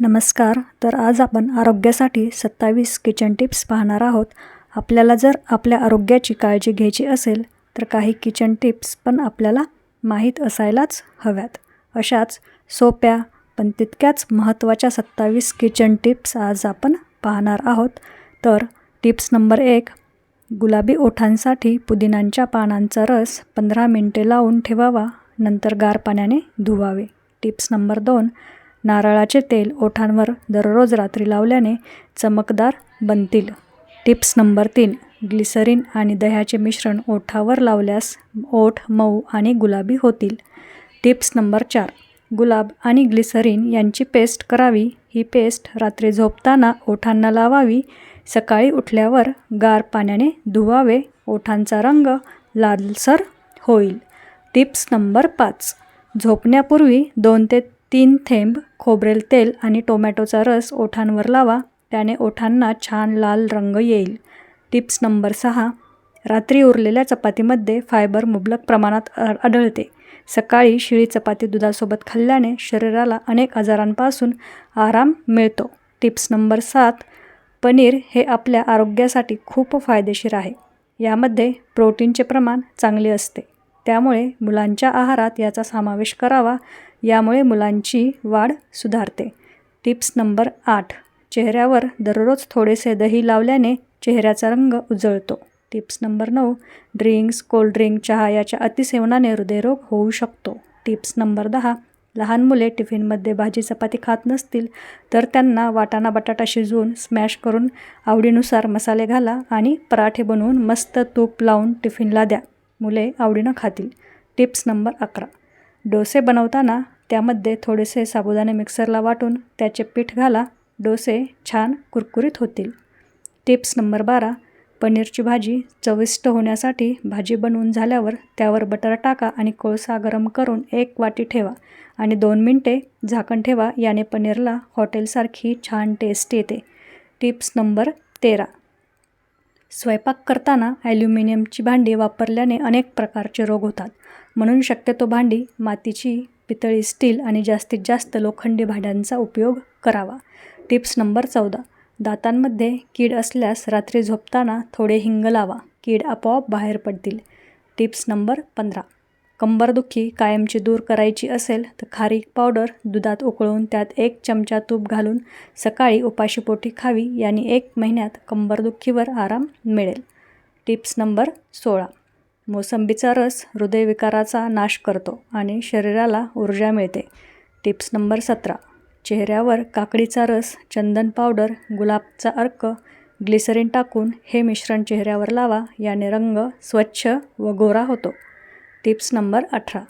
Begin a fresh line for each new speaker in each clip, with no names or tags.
नमस्कार तर आज आपण आरोग्यासाठी सत्तावीस किचन टिप्स पाहणार आहोत. आपल्याला जर आपल्या आरोग्याची काळजी घ्यायची असेल तर काही किचन टिप्स पण आपल्याला माहीत असायलाच हव्यात. अशाच सोप्या पण तितक्याच महत्त्वाच्या सत्तावीस किचन टिप्स आज आपण पाहणार आहोत. तर टिप्स नंबर एक गुलाबी ओठांसाठी पुदिनांच्या पानांचा रस पंधरा मिनटे लावून ठेवावा नंतर गार पाण्याने धुवावे. टिप्स नंबर दोन नारळाचे तेल ओठांवर दररोज रात्री लावल्याने चमकदार बनतील. टिप्स नंबर तीन ग्लिसरीन आणि दह्याचे मिश्रण ओठावर लावल्यास ओठ मऊ आणि गुलाबी होतील. टिप्स नंबर चार गुलाब आणि ग्लिसरीन यांची पेस्ट करावी. ही पेस्ट रात्री झोपताना ओठांना लावावी. सकाळी उठल्यावर गार पाण्याने धुवावे. ओठांचा रंग लालसर होईल. टिप्स नंबर पाच झोपण्यापूर्वी दोन ते तीन थेंब खोबरेल तेल आणि टोमॅटोचा रस ओठांवर लावा. त्याने ओठांना छान लाल रंग येईल. टिप्स नंबर सहा. रात्री उरलेल्या चपातीमध्ये फायबर मुबलक प्रमाणात आढळते. सकाळी शिळी चपाती दुधासोबत खाल्ल्याने शरीराला अनेक आजारांपासून आराम मिळतो. टिप्स नंबर सात. पनीर हे आपल्या आरोग्यासाठी खूप फायदेशीर आहे. यामध्ये प्रोटीनचे प्रमाण चांगले असते. त्यामुळे मुलांच्या आहारात याचा समावेश करावा यामुळे मुलांची वाढ सुधारते. टिप्स नंबर आठ. चेहऱ्यावर दररोज थोडेसे दही लावल्याने चेहऱ्याचा रंग उजळतो. टिप्स नंबर नऊ. ड्रिंक्स कोल्ड्रिंक चहा याच्या अतिसेवनाने हृदयरोग होऊ शकतो. टिप्स नंबर दहा. लहान मुले टिफिनमध्ये भाजी चपाती खात नसतील तर त्यांना वाटाणा बटाटा शिजवून स्मॅश करून आवडीनुसार मसाले घाला आणि पराठे बनवून मस्त तूप लावून टिफिनला द्या. मुले आवडीनं खातील. टिप्स नंबर अकरा. डोसे बनवताना त्यामध्ये थोडेसे साबुदाणे मिक्सरला वाटून त्याचे पीठ घाला. डोसे छान कुरकुरीत होतील. टिप्स नंबर बारा. पनीरची भाजी चविष्ट होण्यासाठी भाजी बनवून झाल्यावर त्यावर बटर टाका आणि कोळसा गरम करून एक वाटी ठेवा आणि दोन मिनटे झाकण ठेवा. याने पनीरला हॉटेलसारखी छान टेस्ट येते. टिप्स नंबर तेरा. स्वयंपाक करताना ॲल्युमिनियमची भांडी वापरल्याने अनेक प्रकारचे रोग होतात. म्हणून शक्यतो भांडी मातीची पितळी स्टील आणि जास्तीत जास्त लोखंडी भांड्यांचा उपयोग करावा. टिप्स नंबर चौदा. दातांमध्ये कीड असल्यास रात्री झोपताना थोडे हिंग लावा. कीड आपोआप बाहेर पडतील. टिप्स नंबर पंधरा. कंबरदुखी कायमची दूर करायची असेल तर खारीक पावडर दुधात उकळून त्यात एक चमचा तूप घालून सकाळी उपाशीपोटी खावी. याने एक महिन्यात कंबरदुखीवर आराम मिळेल. टिप्स नंबर सोळा. मोसंबीचा रस हृदयविकाराचा नाश करतो आणि शरीराला ऊर्जा मिळते. टिप्स नंबर सतरा. चेहऱ्यावर काकडीचा रस चंदन पावडर गुलाबचा अर्क ग्लिसरीन टाकून हे मिश्रण चेहऱ्यावर लावा. याने रंग स्वच्छ व गोरा होतो. टिप्स नंबर अठरा.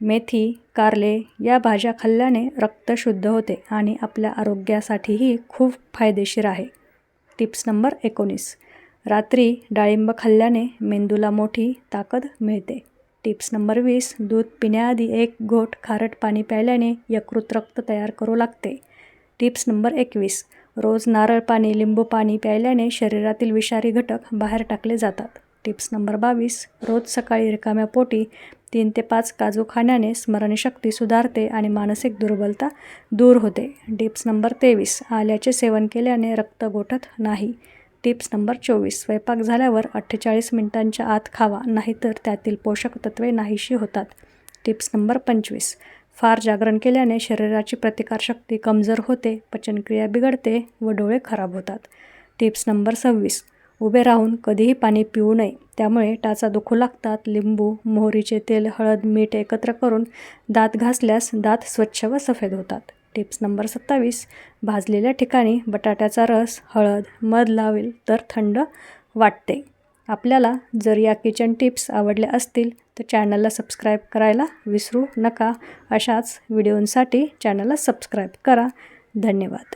मेथी कारले या भाज्या खाल्ल्याने रक्त शुद्ध होते आणि आपल्या आरोग्यासाठीही खूप फायदेशीर आहे. टिप्स नंबर एकोणीस. रात्री डाळिंब खाल्ल्याने मेंदूला मोठी ताकद मिळते. टिप्स नंबर वीस. दूध पिण्याआधी एक घोट खारट पाणी प्यायल्याने यकृत रक्त तयार करू लागते. टिप्स नंबर एकवीस. रोज नारळ पाणी लिंबू पाणी प्यायल्याने शरीरातील विषारी घटक बाहेर टाकले जातात. टिप्स नंबर बावीस रोज सकाळी रिकाम्या पोटी तीन ते पाच काजू खाण्याने स्मरणशक्ती सुधारते आणि मानसिक दुर्बलता दूर होते. टिप्स नंबर तेवीस आल्याचे सेवन केल्याने रक्त गोठत नाही. टिप्स नंबर चोवीस स्वयंपाक झाल्यावर अठ्ठेचाळीस मिनिटांच्या आत खावा नाहीतर त्यातील पोषक तत्वे नाहीशी होतात. टिप्स नंबर पंचवीस फार जागरण केल्याने शरीराची प्रतिकारशक्ती कमजोर होते पचनक्रिया बिघडते व डोळे खराब होतात. टिप्स नंबर सव्वीस उभे राहून कधीही पाणी पिऊ नये. त्यामुळे टाचा दुखू लागतात. लिंबू मोहरीचे तेल हळद मीठ एकत्र करून दात घासल्यास दात स्वच्छ व सफेद होतात. टिप्स नंबर सत्तावीस. भाजलेल्या ठिकाणी बटाट्याचा रस हळद मध लावेल तर थंड वाटते. आपल्याला जर या किचन टिप्स आवडल्या असतील तर चॅनलला सबस्क्राईब करायला विसरू नका. अशाच व्हिडिओंसाठी चॅनलला सबस्क्राईब करा. धन्यवाद.